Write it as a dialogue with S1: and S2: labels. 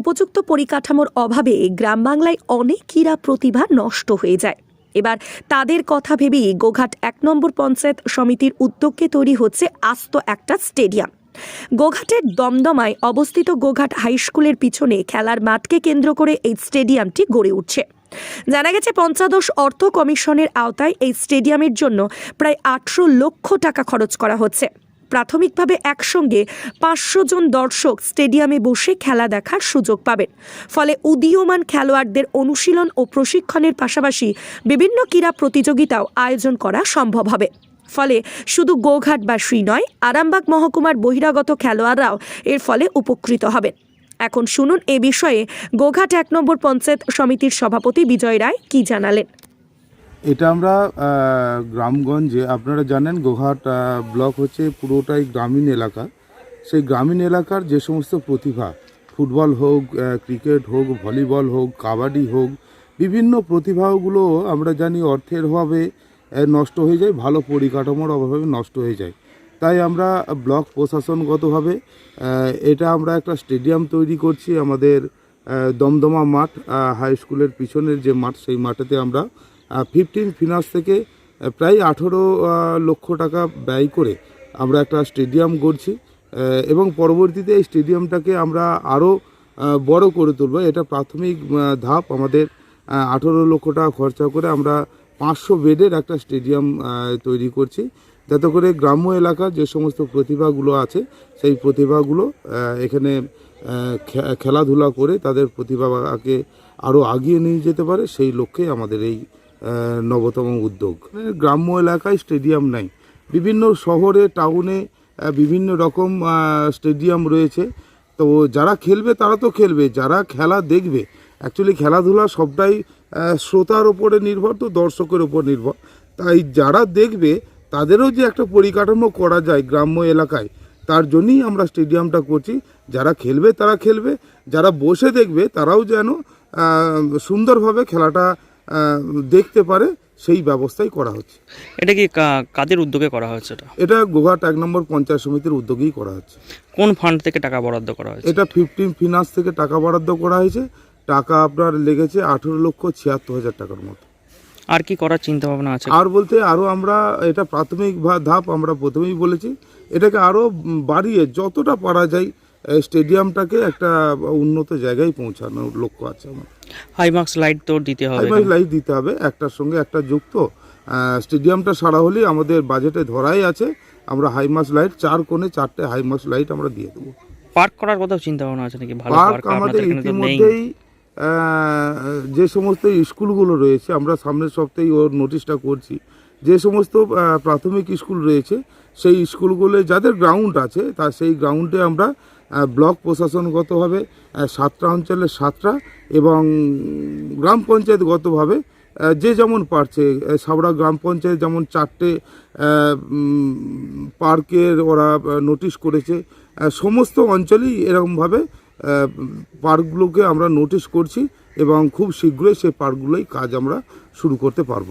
S1: উপযুক্ত পরিকাঠামোর অভাবে গ্রাম বাংলায় অনেক ক্রীড়া প্রতিভা নষ্ট হয়ে যায়। এবার তাদের কথা ভেবেই গোঘাট এক নম্বর পঞ্চায়েত সমিতির উদ্যোগে তৈরি হচ্ছে আস্ত একটা স্টেডিয়াম। গোঘাটের দমদমায় অবস্থিত গোঘাট হাইস্কুলের পিছনে খেলার মাঠকে কেন্দ্র করে এই স্টেডিয়ামটি গড়ে উঠছে। জানা গেছে, পঞ্চাদশ অর্থ কমিশনের আওতায় এই স্টেডিয়ামের জন্য প্রায় আটশো লক্ষ টাকা খরচ করা হচ্ছে। প্রাথমিকভাবে একসঙ্গে পাঁচশো জন দর্শক স্টেডিয়ামে বসে খেলা দেখার সুযোগ পাবেন। ফলে উদীয়মান খেলোয়াড়দের অনুশীলন ও প্রশিক্ষণের পাশাপাশি বিভিন্ন ক্রীড়া প্রতিযোগিতাও আয়োজন করা সম্ভব হবে। ফলে শুধু গোঘাটবাসী নয়, আরামবাগ মহকুমার বহিরাগত খেলোয়াড়রাও এর ফলে উপকৃত হবেন। এখন শুনুন এ বিষয়ে গোঘাট এক নম্বর পঞ্চায়েত সমিতির সভাপতি বিজয় রায় কি জানালেন।
S2: এটা আমরা গ্রামগঞ্জে, আপনারা জানেন গোঘাট ব্লক হচ্ছে পুরোটাই গ্রামীণ এলাকা। সেই গ্রামীণ এলাকার যে সমস্ত প্রতিভা, ফুটবল হোক ক্রিকেট হোক, ভলিবল হোক, কাবাডি হোক, বিভিন্ন প্রতিভাগুলো আমরা জানি অর্থের অভাবে নষ্ট হয়ে যায়, ভালো পরিকাঠামোর অভাবে নষ্ট হয়ে যায়। তাই আমরা ব্লক প্রশাসনগতভাবে এটা আমরা একটা স্টেডিয়াম তৈরি করছি আমাদের দমদমা মাঠ হাই স্কুলের পিছনের যে মাঠ, সেই মাঠেতে আমরা ফিফটিন ফিনান্স থেকে প্রায় আঠেরো লক্ষ টাকা ব্যয় করে আমরা একটা স্টেডিয়াম গড়ছি এবং পরবর্তীতে এই স্টেডিয়ামটাকে আমরা আরও বড় করে তুলব। এটা প্রাথমিক ধাপ। আমাদের আঠেরো লক্ষ টাকা খরচা করে আমরা পাঁচশো বেডের একটা স্টেডিয়াম তৈরি করছি। যাতে করে গ্রাম্য এলাকার যে সমস্ত প্রতিভাগুলো আছে, সেই প্রতিভাগুলো এখানে খেলাধুলা করে তাদের প্রতিভাকে আরও আগিয়ে নিয়ে যেতে পারে। সেই লক্ষ্যে আমাদের এই নবতম উদ্যোগ। গ্রাম্য এলাকায় স্টেডিয়াম নাই। বিভিন্ন শহরে, টাউনে বিভিন্ন রকম স্টেডিয়াম রয়েছে। তো যারা খেলবে, তারা তো খেলবে। যারা খেলা দেখবে অ্যাকচুয়ালি খেলাধুলা সবটাই শ্রোতার ওপরে নির্ভর, তো দর্শকের ওপর নির্ভর। তাই যারা দেখবে, তাদেরও যে একটা পরিকাঠামো করা যায় গ্রাম্য এলাকায়, তার জন্যই আমরা স্টেডিয়ামটা করছি। যারা খেলবে, তারা খেলবে। যারা বসে দেখবে, তারাও যেন সুন্দরভাবে খেলাটা দেখতে পারে সেই ব্যবস্থাই করা হচ্ছে।
S3: এটা কি কাদের উদ্যোগে করা হচ্ছে এটা?
S2: এটা গোঘাট এক নম্বর পঞ্চায়েত সমিতির উদ্যোগেই করা হচ্ছে।
S3: কোন ফান্ড থেকে টাকা বরাদ্দ করা হয়েছে?
S2: এটা ফিফটিন ফিনান্স থেকে টাকা বরাদ্দ করা হয়েছে। টাকা আপনার লেগেছে আঠেরো লক্ষ ছিয়াত্তর হাজার টাকার মতো।
S3: আর কি করার চিন্তা ভাবনা আছে?
S2: আর বলতে আরও আমরা এটা প্রাথমিক ধাপ আমরা প্রথমেই বলেছি। এটাকে আরও বাড়িয়ে যতটা পারা যায় এই স্টেডিয়ামটাকে একটা উন্নত জায়গায় পৌঁছানোর লক্ষ্য আছে আমার।
S3: হাই মার্কস লাইট তো দিতে হবে
S2: হাইমাই লাইট দিতে হবে একটার সঙ্গে একটা যুক্ত। স্টেডিয়ামটা সারা হলেই আমাদের বাজেটে ধরাই আছে। আমরা হাইমাস লাইট চার কোণে চারটে হাইমাস লাইট আমরা দিয়ে দেবো।
S3: পার্ক করার কথা চিন্তা ভাবনা আছে নাকি? ভালো
S2: পার্ক আমাদের ইতিমধ্যেই যে সমস্ত স্কুলগুলো রয়েছে আমরা সামনের সপ্তাহে ওর নোটিশটা করছি। যে সমস্ত প্রাথমিক স্কুল রয়েছে সেই স্কুলগুলো যাদের গ্রাউন্ড আছে তা সেই গ্রাউন্ডে আমরা ব্লক প্রশাসনগতভাবে সাতটা অঞ্চলের সাতটা এবং গ্রাম পঞ্চায়েতগতভাবে যে যেমন পারছে সাবড়া গ্রাম পঞ্চায়েত যেমন চারটে পার্কের ওরা নোটিশ করেছে সমস্ত অঞ্চলেই এরকমভাবে পার্কগুলোকে আমরা নোটিশ করছি এবং খুব শীঘ্রই সেই পার্কগুলোই কাজ আমরা শুরু করতে পারব।